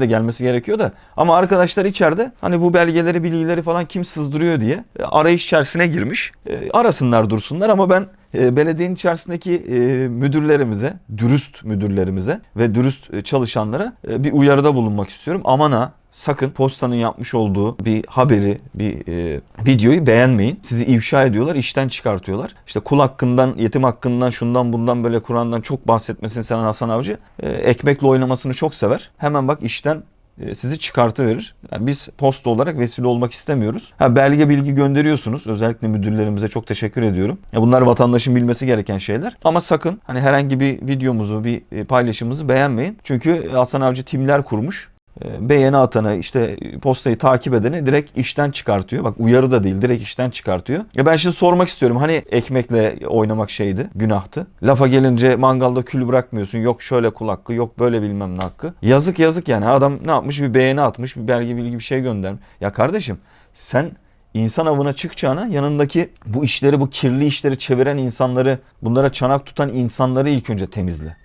de gelmesi gerekiyor da. Ama arkadaşlar içeride hani bu belgeleri, bilgileri falan kim sızdırıyor diye e, arayış içerisine girmiş. E, arasınlar dursunlar ama ben e, belediyenin içerisindeki e, müdürlerimize, dürüst müdürlerimize ve dürüst e, çalışanlara e, bir uyarıda bulunmak istiyorum. Aman ha sakın postanın yapmış olduğu bir haberi, bir e, videoyu beğenmeyin. Sizi ifşa ediyorlar, işten çıkartıyorlar. İşte kul hakkından, yetim hakkından, şundan bundan böyle Kur'an'dan çok bahsetmesini seven Hasan Avcı e, ekmekle oynamasını çok sever. Hemen bak işten e, sizi çıkartıverir. Yani biz posta olarak vesile olmak istemiyoruz. Ha, belge bilgi gönderiyorsunuz. Özellikle müdürlerimize çok teşekkür ediyorum. Ya bunlar vatandaşın bilmesi gereken şeyler. Ama sakın hani herhangi bir videomuzu, bir e, paylaşımımızı beğenmeyin. Çünkü Hasan Avcı timler kurmuş. E, Beğeni atana işte postayı takip edene direkt işten çıkartıyor. Bak uyarı da değil direkt işten çıkartıyor. Ya ben şimdi sormak istiyorum hani ekmekle oynamak şeydi günahtı. Lafa gelince mangalda kül bırakmıyorsun. Yok şöyle kul hakkı yok böyle bilmem ne hakkı. Yazık yazık yani adam ne yapmış bir beğeni atmış bir belge bilgi bir şey göndermiş. Ya kardeşim sen insan avına çıkacağına yanındaki bu işleri bu kirli işleri çeviren insanları bunlara çanak tutan insanları ilk önce temizle.